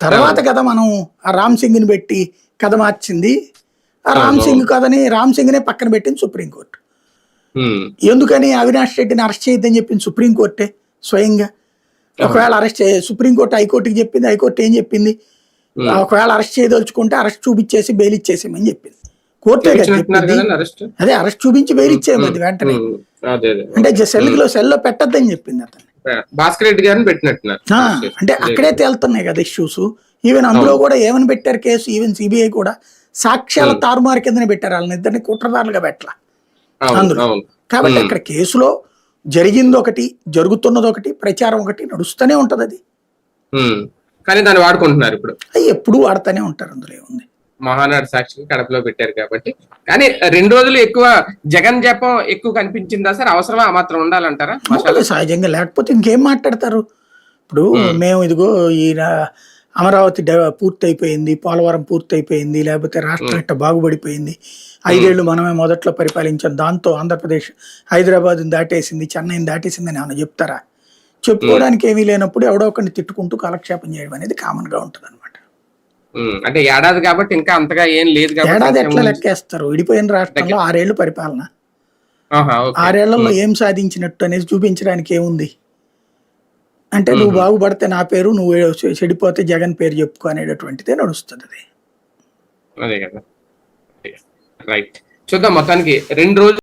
తర్వాత కదా మనం ఆ రామ్ సింగ్ని పెట్టి కథ మార్చింది. ఆ రామ్. సింగ్ కథని రామ్ సింగ్ నే పక్కన పెట్టింది సుప్రీంకోర్టు ఎందుకని అవినాష్ రెడ్డిని అరెస్ట్ చేయొద్దని చెప్పింది సుప్రీంకోర్టే స్వయంగా. ఒకవేళ అరెస్ట్ సుప్రీంకోర్టు హైకోర్టుకి చెప్పింది హైకోర్టు ఏం చెప్పింది. ఒకవేళ అరెస్ట్ చేయదలుచుకుంటే అరెస్ట్ చూపించేసి బెయిల్ ఇచ్చేసేమని చెప్పింది. కోర్టే అదే అరెస్ట్ చూపించి బెయిల్ ఇచ్చేయమంది వెంటనే. అంటే సెల్ సెల్లో పెట్టద్దని చెప్పింది అతను భాస్కర్ రెడ్డి గారిని పెట్టినట్టున్నారు. అంటే అక్కడే తేలుతున్నాయి కదా ఇష్యూస్. ఈవెన్ అందులో కూడా ఏమని పెట్టారు కేసు ఈవెన్ సిబిఐ కూడా. సాక్ష్యాల తారుమారు కిందనే పెట్టారు వాళ్ళని. ఇద్దరిని కుట్రదారులుగా పెట్టాల. అందులో. కాబట్టి. అక్కడ కేసులో జరిగింది ఒకటి జరుగుతున్నది ఒకటి ప్రచారం ఒకటి నడుస్తూనే ఉంటది అది కానీ దాన్ని వాడుకుంటున్నారు ఇప్పుడు. ఎప్పుడూ వాడుతూనే ఉంటారు అందులో ఏముంది? మహానాడు సాక్షికి కడపలో పెట్టారు కాబట్టి. కానీ రెండు రోజులు ఎక్కువ జగన్ జపం ఎక్కువ కనిపించిందా సార్? అవసరమా? ఆ మాత్రం ఉండాలంటారా? సహజంగా. లేకపోతే ఇంకేం మాట్లాడతారు? ఇప్పుడు. మేము. ఇదిగో ఈ అమరావతి డెవ- పూర్తయిపోయింది పోలవరం పూర్తయిపోయింది లేకపోతే రాష్ట్రం ఇట్ట బాగుపడిపోయింది. ఐదేళ్ళు మనమే మొదట్లో పరిపాలించాం. దాంతో ఆంధ్రప్రదేశ్ హైదరాబాద్ దాటేసింది చెన్నైని దాటేసింది అని ఏమైనా చెప్తారా? చెప్పుకోవడానికి ఏమీ లేనప్పుడు ఎవడో ఒకరిని తిట్టుకుంటూ కాలక్షేపం చేయడం అనేది కామన్గా ఉంటుంది అంటే ఏడాది కాబట్టి ఇంకా అంతగా ఏం లేదు ఏడాది కాబట్టి ఎట్లా లెక్కేస్తారు? విడిపోయిన రాష్ట్రంలో ఆరేళ్ళు పరిపాలన. ఆరేళ్ళలో ఏం సాధించినట్టు అనేది చూపించడానికి ఏముంది? అంటే నువ్వు బాగుపడితే నా పేరు నువ్వు చెడిపోతే జగన్ పేరు చెప్పుకో అనేటటువంటిదే నడుస్తుంది అది అదే కదా. రైట్. చూద్దాం మొత్తానికి రెండు రోజులు